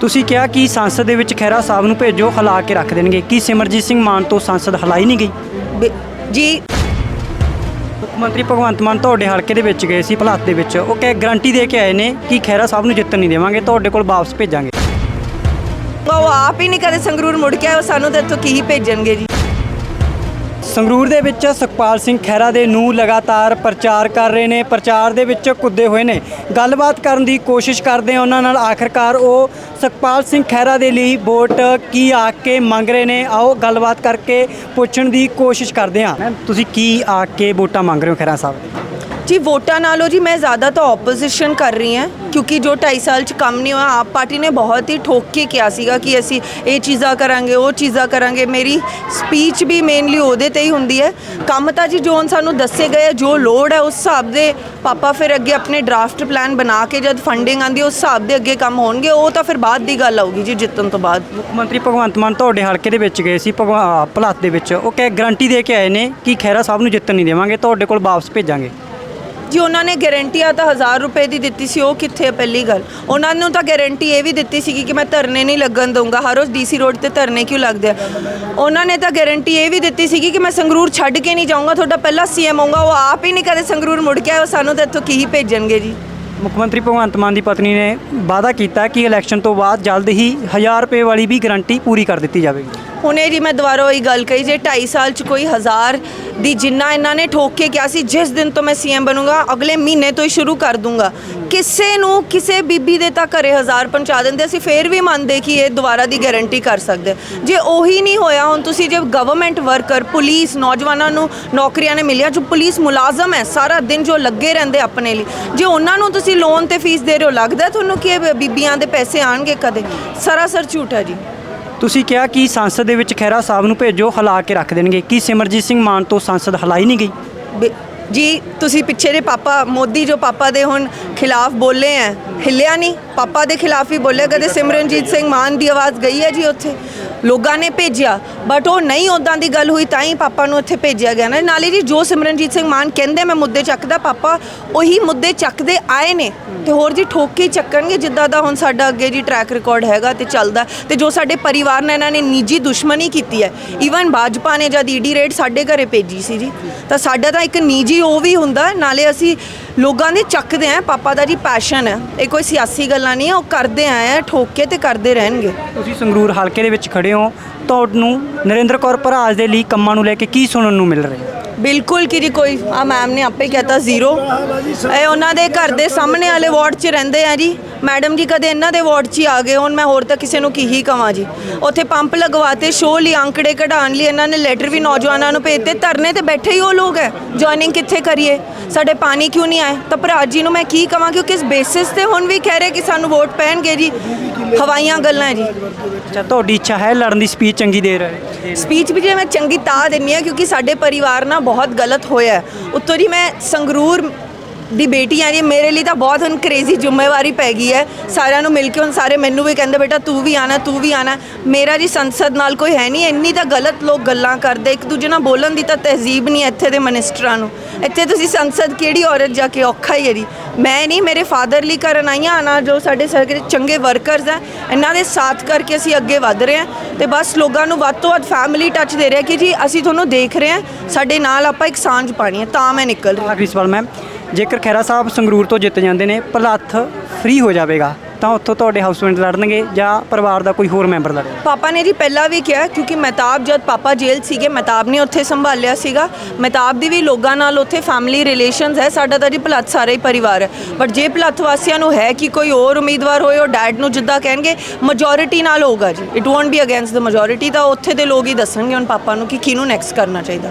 ਤੁਸੀਂ ਕਿਹਾ ਕਿ ਸੰਸਦ ਦੇ ਵਿੱਚ ਖਹਿਰਾ ਸਾਹਿਬ ਨੂੰ ਭੇਜੋ ਹਿਲਾ ਕੇ ਰੱਖ ਦੇਣਗੇ। ਕੀ ਸਿਮਰਜੀਤ ਸਿੰਘ ਮਾਨ ਤੋਂ ਸੰਸਦ ਹਿਲਾਈ ਨਹੀਂ ਗਈ? ਬੇ- ਜੀ। ਮੁੱਖ ਮੰਤਰੀ ਭਗਵੰਤ ਮਾਨ ਤੁਹਾਡੇ ਹਲਕੇ ਦੇ ਵਿੱਚ ਗਏ ਸੀ ਭਲਾਤ ਦੇ ਵਿੱਚ। ਉਹ ਕਹੇ ਗਾਰੰਟੀ ਦੇ ਕੇ ਆਏ ਨੇ ਕਿ ਖਹਿਰਾ ਸਾਹਿਬ ਨੂੰ ਜਿੱਤਣ ਨਹੀਂ ਦੇਵਾਂਗੇ ਤੁਹਾਡੇ ਕੋਲ ਵਾਪਸ ਭੇਜਾਂਗੇ। ਉਹ ਆਪ ਹੀ ਨਹੀਂ ਕਦੇ ਸੰਗਰੂਰ ਮੁੜ ਕੇ ਆਏ ਉਹ ਸਾਨੂੰ ਤਾਂ ਇੱਥੋਂ ਕੀ ਹੀ ਭੇਜਣਗੇ ਜੀ। ਸੰਗਰੂਰ ਦੇ ਵਿੱਚ ਸੁਖਪਾਲ ਸਿੰਘ ਖਹਿਰਾ ਦੇ ਨੂੰ ਲਗਾਤਾਰ ਪ੍ਰਚਾਰ ਕਰ ਰਹੇ ਨੇ, ਪ੍ਰਚਾਰ ਦੇ ਵਿੱਚ ਕੁੱਦੇ ਹੋਏ ਨੇ। ਗੱਲਬਾਤ ਕਰਨ ਦੀ ਕੋਸ਼ਿਸ਼ ਕਰਦੇ ਆ ਉਹਨਾਂ ਨਾਲ ਆਖਰਕਾਰ ਉਹ ਸੁਖਪਾਲ ਸਿੰਘ ਖਹਿਰਾ ਦੇ ਲਈ ਵੋਟ ਕੀ ਆ ਕੇ ਮੰਗ ਰਹੇ ਨੇ। ਆਓ ਗੱਲਬਾਤ ਕਰਕੇ ਪੁੱਛਣ ਦੀ ਕੋਸ਼ਿਸ਼ ਕਰਦੇ ਆ ਤੁਸੀਂ ਕੀ ਆ ਕੇ ਵੋਟਾਂ ਮੰਗ ਰਹੇ ਹੋ ਖਹਿਰਾ ਸਾਹਿਬ? ਜੀ, ਵੋਟਾਂ ਨਾਲੋਂ ਜੀ ਮੈਂ ਜ਼ਿਆਦਾ ਤਾਂ ਆਪੋਜੀਸ਼ਨ ਕਰ ਰਹੀ ਹਾਂ, ਕਿਉਂਕਿ ਜੋ 2.5 ਸਾਲ ਚ ਕੰਮ ਨਹੀਂ ਹੋਇਆ, ਆਪ ਪਾਰਟੀ ਨੇ ਬਹੁਤ ਹੀ ਠੋਕ ਕੇ ਕਿਹਾ ਸੀਗਾ ਕਿ ਅਸੀਂ ਇਹ ਚੀਜ਼ਾਂ ਕਰਾਂਗੇ, ਉਹ ਚੀਜ਼ਾਂ ਕਰਾਂਗੇ। ਮੇਰੀ ਸਪੀਚ ਵੀ ਮੇਨਲੀ ਉਹਦੇ ਤੇ ਹੀ ਹੁੰਦੀ ਹੈ। ਕੰਮ ਤਾਂ ਜੀ ਜੋ ਹੁਣ ਸਾਨੂੰ ਦੱਸੇ ਗਏ ਜੋ ਲੋੜ ਹੈ, ਉਸ ਹਿਸਾਬ ਦੇ ਪਾਪਾ ਫਿਰ ਅੱਗੇ ਆਪਣੇ ਡਰਾਫਟ ਪਲਾਨ ਬਣਾ ਕੇ ਜਦ ਫੰਡਿੰਗ ਆਂਦੀ ਉਸ ਹਿਸਾਬ ਦੇ ਅੱਗੇ ਕੰਮ ਹੋਣਗੇ, ਉਹ ਤਾਂ ਫਿਰ ਬਾਅਦ ਦੀ ਗੱਲ ਆਊਗੀ ਜੀ, ਜਿੱਤਣ ਤੋਂ ਬਾਅਦ। ਮੁੱਖ ਮੰਤਰੀ ਭਗਵੰਤ ਮਾਨ ਤੁਹਾਡੇ ਹਲਕੇ ਦੇ ਵਿੱਚ ਗਏ ਸੀ, ਭਗਵਾ ਭਲਾਤ ਦੇ ਵਿੱਚ। ਉਹ ਕਹੇ ਗਰੰਟੀ ਦੇ ਕੇ ਆਏ ਨੇ ਕਿ ਖਹਿਰਾ ਸਾਹਿਬ ਨੂੰ ਜਿੱਤਣ ਨਹੀਂ ਦੇਵਾਂਗੇ, ਤੁਹਾਡੇ ਕੋਲ ਵਾਪਸ ਭੇਜਾਂਗੇ। ਜੀ, ਉਹਨਾਂ ਨੇ ਗਾਰੰਟੀਆਂ ਤਾਂ 1000 ਰੁਪਏ ਦੀ ਦਿੱਤੀ ਸੀ, ਉਹ ਕਿੱਥੇ ਹੈ ਪਹਿਲੀ ਗੱਲ? ਉਹਨਾਂ ਨੂੰ ਤਾਂ ਗਾਰੰਟੀ ਇਹ ਵੀ ਦਿੱਤੀ ਸੀ ਕਿ ਮੈਂ ਧਰਨੇ ਨਹੀਂ ਲੱਗਣ ਦਊਂਗਾ, ਹਰ ਰੋਜ਼ ਡੀਸੀ ਰੋਡ ਤੇ ਧਰਨੇ ਕਿਉਂ ਲੱਗਦੇ ਆ? ਉਹਨਾਂ ਨੇ ਤਾਂ ਗਾਰੰਟੀ ਇਹ ਵੀ ਦਿੱਤੀ ਸੀ ਕਿ ਮੈਂ ਸੰਗਰੂਰ ਛੱਡ ਕੇ ਨਹੀਂ ਜਾਊਂਗਾ, ਤੁਹਾਡਾ ਪਹਿਲਾ ਸੀਐਮ ਆਊਂਗਾ ਉਹ ਆਪ ਹੀ ਨਹੀਂ ਕਦੇ ਸੰਗਰੂਰ ਮੁੜ ਕੇ ਆਏ, ਉਹ ਸਾਨੂੰ ਤਾਂ ਇੱਥੋਂ ਕੀ ਹੀ ਭੇਜਣਗੇ ਜੀ? ਮੁੱਖ ਮੰਤਰੀ ਭਗਵੰਤ ਮਾਨ ਦੀ ਪਤਨੀ ਨੇ ਵਾਅਦਾ ਕੀਤਾ ਕਿ ਇਲੈਕਸ਼ਨ ਤੋਂ ਬਾਅਦ ਜਲਦ ਹੀ 1000 ਰੁਪਏ ਵਾਲੀ ਵੀ ਗਾਰੰਟੀ ਪੂਰੀ ਕਰ ਦਿੱਤੀ ਜਾਵੇਗੀ। ਹੁਣੇ ਜੀ ਮੈਂ ਦੁਬਾਰਾ ਉਹੀ ਗੱਲ ਕਹੀ, ਜੇ 2.5 ਸਾਲ ਚ ਕੋਈ ਹਜ਼ਾਰ ਦੀ ਜਿੰਨਾ ਇਹਨਾਂ ਨੇ ਠੋਕ ਕੇ ਕਿਹਾ ਸੀ, ਜਿਸ ਦਿਨ ਤੋਂ ਮੈਂ ਸੀਐਮ ਬਣੂੰਗਾ, ਅਗਲੇ ਮਹੀਨੇ ਤੋਂ ਹੀ ਸ਼ੁਰੂ ਕਰ ਦੂੰਗਾ। ਕਿਸੇ ਨੂੰ ਕਿਸੇ ਬੀਬੀ ਦੇ ਤਾਂ ਘਰੇ ਹਜ਼ਾਰ ਪਹੁੰਚਾ ਦਿੰਦੇ, ਅਸੀਂ ਫੇਰ ਵੀ ਮੰਨਦੇ ਕਿ ਇਹ ਦੁਬਾਰਾ ਦੀ ਗਾਰੰਟੀ ਕਰ ਸਕਦੇ। ਜੇ ਉਹੀ ਨਹੀਂ ਹੋਇਆ, ਹੁਣ ਤੁਸੀਂ ਜੇ ਗਵਰਨਮੈਂਟ ਵਰਕਰ ਪੁਲਿਸ ਨੌਜਵਾਨਾਂ ਨੂੰ ਨੌਕਰੀਆਂ ਨੇ ਮਿਲੀਆਂ, ਜੋ ਪੁਲਿਸ ਮੁਲਾਜ਼ਮ ਹੈ, ਸਾਰਾ ਦਿਨ ਜੋ ਲੱਗੇ ਰਹਿੰਦੇ ਆਪਣੇ ਲਈ, ਜੇ ਉਹਨਾਂ ਨੂੰ ਤੁਸੀਂ ਲੋਨ ਤੇ ਫੀਸ ਦੇ ਰਹੇ ਹੋ, ਲੱਗਦਾ ਤੁਹਾਨੂੰ ਕਿ ਬੀਬੀਆਂ ਦੇ ਪੈਸੇ ਆਣਗੇ ਕਦੇ? ਸਰਾਸਰ ਝੂਠ ਹੈ ਜੀ। ਤੁਸੀਂ ਕਿਹਾ ਕਿ ਸੰਸਦ ਦੇ ਵਿੱਚ ਖਹਿਰਾ ਸਾਹਿਬ ਨੂੰ ਭੇਜੋ, ਹਿਲਾ ਕੇ ਰੱਖ ਦੇਣਗੇ। ਕੀ ਸਿਮਰਜੀਤ ਸਿੰਘ ਮਾਨ ਤੋਂ ਸੰਸਦ ਹਿਲਾਈ ਨਹੀਂ ਗਈ? ਬੇ- ਜੀ, ਤੁਸੀਂ ਪਿੱਛੇ ਦੇ ਪਾਪਾ ਮੋਦੀ ਜੋ ਪਾਪਾ ਦੇ ਹੁਣ ਖਿਲਾਫ ਬੋਲੇ ਹੈ ਹਿੱਲਿਆ ਨਹੀਂ। ਪਾਪਾ ਦੇ ਖਿਲਾਫ ਹੀ ਬੋਲੇ, ਕਦੇ ਸਿਮਰਨਜੀਤ ਸਿੰਘ ਮਾਨ ਦੀ ਆਵਾਜ਼ ਗਈ ਹੈ ਜੀ ਉੱਥੇ? ਲੋਕਾਂ ਨੇ ਭੇਜਿਆ ਬਟ ਉਹ ਨਹੀਂ ਉਦਾਂ ਦੀ ਗੱਲ ਹੋਈ, ਤਾਂ ਹੀ ਪਾਪਾ ਨੂੰ ਇੱਥੇ ਭੇਜਿਆ ਗਿਆ ਨਾ। ਨਾਲੇ ਜੀ, ਜੋ ਸਿਮਰਨਜੀਤ ਸਿੰਘ ਮਾਨ ਕਹਿੰਦੇ ਮੈਂ ਮੁੱਦੇ ਚੱਕਦਾ, ਪਾਪਾ ਉਹੀ ਮੁੱਦੇ ਚੱਕਦੇ ਆਏ ਨੇ। ਤੇ ਹੋਰ ਜੀ, ਠੋਕ ਕੇ ਹੀ ਚੱਕਣਗੇ, ਜਿੱਦਾਂ ਦਾ ਹੁਣ ਸਾਡਾ ਅੱਗੇ ਜੀ ਟਰੈਕ ਰਿਕਾਰਡ ਹੈਗਾ ਤੇ ਚੱਲਦਾ। ਤੇ ਜੋ ਸਾਡੇ ਪਰਿਵਾਰ ਨਾਲ ਇਹਨਾਂ ਨੇ ਨਿੱਜੀ ਦੁਸ਼ਮਣੀ ਕੀਤੀ ਹੈ ਈਵਨ ਭਾਜਪਾ ਨੇ ਜਦ ਈਡੀ ਰੇਡ ਸਾਡੇ ਘਰੇ ਭੇਜੀ ਸੀ ਜੀ, ਤਾਂ ਸਾਡਾ ਤਾਂ ਇੱਕ ਨਿੱਜੀ ਉਹ ਵੀ ਹੁੰਦਾ, ਨਾਲੇ ਅਸੀਂ ਲੋਕਾਂ ਦੇ ਚੱਕਦੇ ਆ ਪਾਪਾ ਦਾ ਜੀ ਪੈਸ਼ਨ ਹੈ। ਇਹ ਕੋਈ ਸਿਆਸੀ ਗੱਲਾਂ ਨਹੀਂ ਹੈ, ਉਹ ਕਰਦੇ ਆਏ ਆ, ਠੋਕ ਕੇ ਤੇ ਕਰਦੇ ਰਹਿਣਗੇ। ਤੁਸੀਂ ਸੰਗਰੂਰ ਹਲਕੇ ਦੇ ਵਿੱਚ ਖੜੇ ਹੋ ਤੁਹਾਨੂੰ ਨਰਿੰਦਰ ਕੌਰ ਭਰਾਜ ਦੇ ਲਈ ਕੰਮਾਂ ਨੂੰ ਲੈ ਕੇ ਕੀ ਸੁਣਨ ਨੂੰ ਮਿਲ ਰਿਹਾ? ਬਿਲਕੁਲ ਕਿ ਕੋਈ, ਆ ਮੈਮ ਨੇ ਆਪੇ ਕਹਿਤਾ ਜ਼ੀਰੋ ਇਹ ਉਹਨਾਂ ਦੇ ਘਰ ਦੇ ਸਾਹਮਣੇ ਵਾਲੇ ਵਾਰਡ 'ਚ ਰਹਿੰਦੇ ਆ ਜੀ। ਮੈਡਮ ਜੀ ਕਦੇ ਇਹਨਾਂ ਦੇ ਵਾਰਡ 'ਚ ਹੀ ਆ ਗਏ ਹੁਣ ਮੈਂ ਹੋਰ ਤਾਂ ਕਿਸੇ ਨੂੰ ਕੀ ਹੀ ਕਵਾਂ ਜੀ। ਉੱਥੇ ਪੰਪ ਲਗਵਾਤੇ ਸ਼ੋਅ ਲਈ ਅੰਕੜੇ ਕਢਾਉਣ ਲਈ ਇਹਨਾਂ ਨੇ ਲੈਟਰ ਵੀ ਨੌਜਵਾਨਾਂ ਨੂੰ ਭੇਜਤੇ ਧਰਨੇ ਤੇ ਬੈਠੇ ਹੀ ਉਹ ਲੋਕ ਹੈ ਜੁਆਇਨਿੰਗ ਕਿੱਥੇ ਕਰੀਏ? ਸਾਡੇ ਪਾਣੀ ਕਿਉਂ ਨਹੀਂ ਆਏ? ਤਾਂ ਭਰਾ ਜੀ ਨੂੰ ਮੈਂ ਕੀ ਕਵਾਂ ਕਿ ਉਹ ਕਿਸ ਬੇਸਿਸ ਤੇ ਹੁਣ ਵੀ ਕਹਿ ਰਹੇ ਕਿ ਸਾਨੂੰ ਵੋਟ ਪੈਣਗੇ ਜੀ। ਹਵਾਈਆਂ ਗੱਲਾਂ ਜੀ। ਅੱਛਾ ਤੁਹਾਡੀ ਇੱਛਾ ਹੈ ਲੜਨ ਦੀ ਸਪੀਚ ਚੰਗੀ ਦੇ ਰਹੇ ਸਪੀਚ ਵੀ ਜੇ ਮੈਂ ਚੰਗੀ ਤਾਂ ਦਿੰਨੀ ਆ ਕਿਉਂਕਿ ਸਾਡੇ ਪਰਿਵਾਰ ਨਾਲ ਬਹੁਤ ਗਲਤ ਹੋਇਆ। ਉੱਤੋਂ ਜੀ ਮੈਂ ਸੰਗਰੂਰ ਦੀ ਬੇਟੀ ਆ ਜੀ ਮੇਰੇ ਲਈ ਤਾਂ ਬਹੁਤ ਹੁਣ ਕ੍ਰੇਜ਼ੀ ਜ਼ਿੰਮੇਵਾਰੀ ਪੈ ਗਈ ਹੈ। ਸਾਰਿਆਂ ਨੂੰ ਮਿਲ ਕੇ ਹੁਣ ਸਾਰੇ ਮੈਨੂੰ ਵੀ ਕਹਿੰਦੇ, ਬੇਟਾ ਤੂੰ ਵੀ ਆਣਾ, ਤੂੰ ਵੀ ਆਣਾ। ਮੇਰਾ ਜੀ ਸੰਸਦ ਨਾਲ ਕੋਈ ਹੈ ਨਹੀਂ, ਇੰਨੀ ਤਾਂ ਗਲਤ ਲੋਕ ਗੱਲਾਂ ਕਰਦੇ। ਇੱਕ ਦੂਜੇ ਨਾਲ ਬੋਲਣ ਦੀ ਤਾਂ ਤਹਿਜ਼ੀਬ ਨਹੀਂ ਹੈ ਇੱਥੇ ਦੇ ਮਨਿਸਟਰਾਂ ਨੂੰ। ਇੱਥੇ ਤੁਸੀਂ ਸੰਸਦ ਕਿਹੜੀ ਔਰਤ ਜਾ ਕੇ ਔਖਾ ਹੀ ਹੈ ਜੀ? ਮੈਂ ਨਹੀਂ, ਮੇਰੇ ਫਾਦਰ ਲਈ ਕਰਨ ਆਈਆਂ ਆਣਾ ਜੋ ਸਾਡੇ ਸਾਰੇ ਚੰਗੇ ਵਰਕਰਸ ਆ, ਇਹਨਾਂ ਦੇ ਸਾਥ ਕਰਕੇ ਅਸੀਂ ਅੱਗੇ ਵਧ ਰਹੇ ਹਾਂ। ਤੇ ਬਸ ਲੋਕਾਂ ਨੂੰ ਵੱਧ ਤੋਂ ਵੱਧ ਫੈਮਿਲੀ ਟੱਚ ਦੇ ਰਿਹਾ ਕਿ ਜੀ, ਅਸੀਂ ਤੁਹਾਨੂੰ ਦੇਖ ਰਹੇ ਹਾਂ, ਸਾਡੇ ਨਾਲ ਆਪਾਂ ਇੱਕ ਸਾਂਝ ਪਾਣੀ ਹੈ, ਤਾਂ ਮੈਂ ਨਿਕਲ ਰਹੀ ਹਾਂ। ਆਖਰੀ ਮੈਮ ਜੇਕਰ ਖਹਿਰਾ ਸਾਹਿਬ ਸੰਗਰੂਰ ਤੋਂ ਜਿੱਤ ਜਾਂਦੇ ਨੇ ਭਲੱਥ ਫ੍ਰੀ ਹੋ ਜਾਵੇਗਾ ਤਾਂ ਉੱਥੋਂ ਤੁਹਾਡੇ ਹਾਊਸਮੇਟ ਲੜਨਗੇ ਜਾਂ ਪਰਿਵਾਰ ਦਾ ਕੋਈ ਹੋਰ ਮੈਂਬਰ ਲੜੇਗਾ? ਪਾਪਾ ਨੇ ਜੀ ਪਹਿਲਾਂ ਵੀ ਕਿਹਾ ਕਿਉਂਕਿ ਮਹਿਤਾਬ ਜਦ ਪਾਪਾ ਜੇਲ੍ਹ ਸੀਗੇ ਮਹਿਤਾਬ ਨੇ ਉੱਥੇ ਸੰਭਾਲਿਆ ਸੀਗਾ। ਮਹਿਤਾਬ ਦੀ ਵੀ ਲੋਕਾਂ ਨਾਲ ਉੱਥੇ ਫੈਮਿਲੀ ਰਿਲੇਸ਼ਨਸ ਹੈ ਸਾਡਾ ਤਾਂ ਜੀ ਭਲੱਥ ਸਾਰਾ ਹੀ ਪਰਿਵਾਰ ਹੈ। ਬਟ ਜੇ ਭਲੱਥ ਵਾਸੀਆਂ ਨੂੰ ਹੈ ਕਿ ਕੋਈ ਹੋਰ ਉਮੀਦਵਾਰ ਹੋਏ ਉਹ ਡੈਡ ਨੂੰ ਜਿੱਦਾਂ ਕਹਿਣਗੇ ਮੈਜੋਰਿਟੀ ਨਾਲ ਹੋਊਗਾ ਜੀ। It won't be against the majority ਤਾਂ ਉੱਥੇ ਦੇ ਲੋਕ ਹੀ ਦੱਸਣਗੇ ਹੁਣ ਪਾਪਾ ਨੂੰ ਕਿ ਕਿਹਨੂੰ ਨੈਕਸਟ ਕਰਨਾ ਚਾਹੀਦਾ।